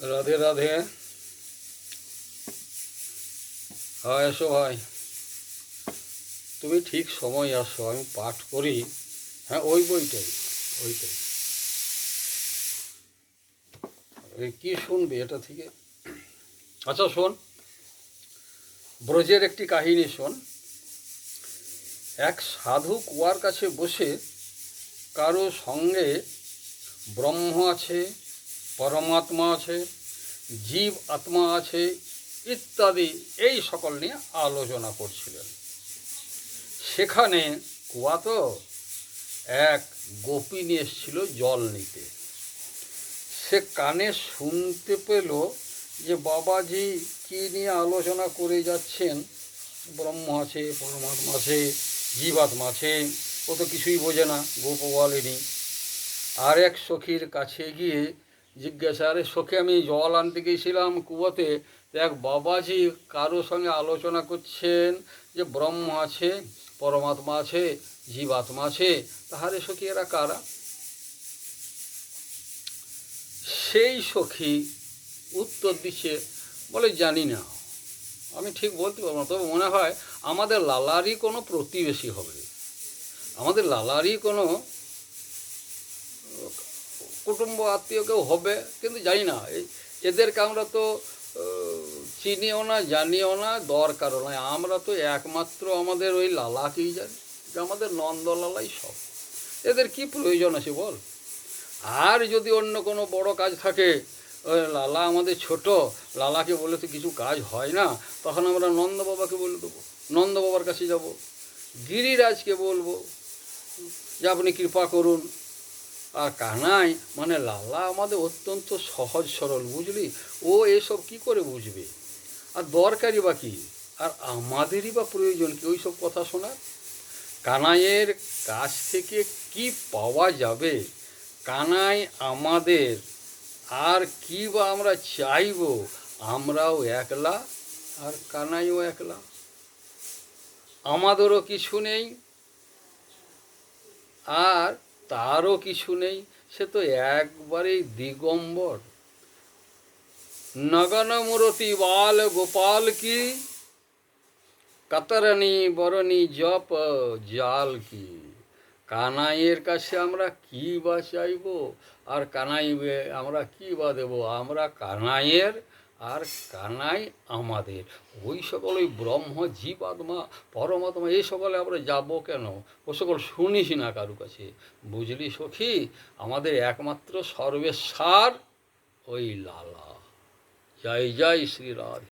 রাধে রাধে। হ্যাঁ এসো ভাই। তুমি ঠিক সময় আসো, আমি পাঠ করি। হ্যাঁ ওই বইটাই, ওইটাই। কি শুনবি এটা থেকে? আচ্ছা শোন। ব্রজের একটি কাহিনী শোন। এক সাধু কুয়ার কাছে বসে কারও সঙ্গে ব্রহ্ম আছে পরমাত্মা আছে, জীব আত্মা আছে, ইত্যাদি এই সকল নিয়ে আলোচনা করছিলেন। সেখানে কুয়া তো এক গোপিনী এসেছিল জল নিতে। সে কানে শুনতে পেল যে বাবাজি কী নিয়ে আলোচনা করে যাচ্ছেন। ব্রহ্ম আছে, পরমাত্মা আছে জীবাত্মা আছে, ও তো কিছুই বোঝে না গোপ বলেনি আর এক সখীর কাছে গিয়ে জিজ্ঞাসা আরে সখী আমি জল আনতে গিয়েছিলাম কুয়োতে। এক বাবাজি কারও সঙ্গে আলোচনা করছেন যে ব্রহ্ম আছে, পরমাত্মা আছে, জীবাত্মা আছে, তাহারে সখী এরা কারা? সেই সখী উত্তর দিচ্ছে, বলে জানি না। আমি ঠিক বলতে পারব না, তবে মনে হয় আমাদের লালারই কোনো প্রতিবেশী হবে। আমাদের লালারই কোনো কুটুম্ব আত্মীয় কেউ হবে, কিন্তু জানি না। এদেরকে আমরা তো চিনিও না, জানিও না, দরকারও নয় আমরা তো একমাত্র আমাদের ওই লালাকেই জানি আমাদের নন্দলালাই সব। এদের কি প্রয়োজন আছে বল? আর যদি অন্য কোনো বড় কাজ থাকে লালা আমাদের ছোট, লালাকে বলে তো কিছু কাজ হয় না, তখন আমরা নন্দ বাবাকে বলে দেবো। নন্দ বাবার কাছে যাব। গিরিরাজকে বলব যে, আপনি কৃপা করুন আর কানাই মানে লালা আমাদের অত্যন্ত সহজ সরল, বুঝলি? ও এসব কি করে বুঝবে? আর দরকারই বা কী? আর আমাদেরই বা প্রয়োজন কি? ওই সব কথা শোনার? কানাইয়ের কাছ থেকে কি পাওয়া যাবে? কানাই আমাদের, আর কি বা আমরা চাইব? আমরাও একলা, আর কানাইও একলা। আমাদেরও কিছু নেই। আর তারও কিছু নেই, সে তো একবারেই দিগম্বর। নগন মূরতি বাল গোপাল কি? কাতারানি বরণী জপ জাল কি? কানাইয়ের কাছে আমরা কি বা চাইব? আর কানাই আমরা কি বা দেব? আমরা কানাইয়ের আর কানাই আমাদের। ওই সকল ওই ব্রহ্ম, জীব, আত্মা, পরমাত্মা এই সকলে আমরা যাব কেন? ও সকল শুনিস না কারু কাছে। বুঝলি সখী? আমাদের একমাত্র সর্বেশ্বর ওই লালা। জয় জয়, শ্রী রাধে।